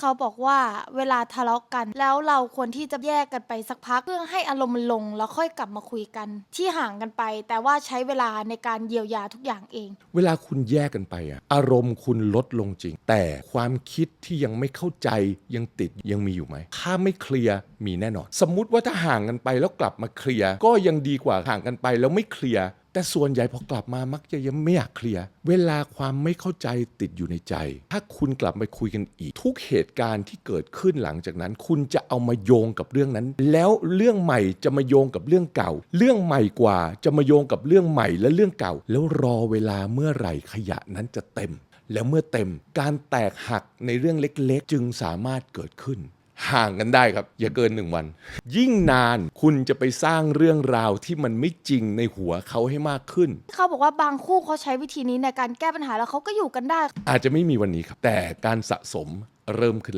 เขาบอกว่าเวลาทะเลาะกัน แล้วเราควรที่จะแยกกันไปสักพักเพื่อให้อารมณ์มันลงแล้วค่อยกลับมาคุยกัน ที่ห่างกันไป แต่ว่าใช้เวลาในการเยียวยาทุกอย่างเอง เวลาคุณแยกกันไปอะอารมณ์คุณลดลงจริง แต่ความคิดที่ยังไม่เข้าใจยังติดยังมีอยู่ไหมถ้าไม่เคลียร์มีแน่นอน สมมุติว่าถ้าห่างกันไปแล้วกลับมาเคลียร์ก็ยังดีกว่าห่างกันไปแล้วไม่เคลียร์ แต่ส่วนใหญ่พอกลับมามักจะยังไม่อยากเคลียร์เวลาความไม่เข้าใจติดอยู่ในใจ ถ้าคุณกลับมาคุยกันอีก ทุกเหตุการณ์ที่เกิดขึ้นหลังจากนั้น คุณจะเอามาโยงกับเรื่องนั้น แล้วเรื่องใหม่จะมาโยงกับเรื่องเก่า เรื่องใหม่กว่าจะมาโยงกับเรื่องใหม่และเรื่องเก่า แล้วรอเวลาเมื่อไหร่ขยะนั้นจะเต็ม แล้วเมื่อเต็มการแตกหักในเรื่องเล็กๆ จึงสามารถเกิดขึ้น ห่างกันได้ครับ อย่าเกินหนึ่งวัน ยิ่งนานคุณจะไปสร้างเรื่องราวที่มันไม่จริงในหัวเขาให้มากขึ้น เขาบอกว่าบางคู่เขาใช้วิธีนี้ในการแก้ปัญหาแล้วเขาก็อยู่กันได้ อาจจะไม่มีวันนี้ครับ แต่การสะสมเริ่มขึ้น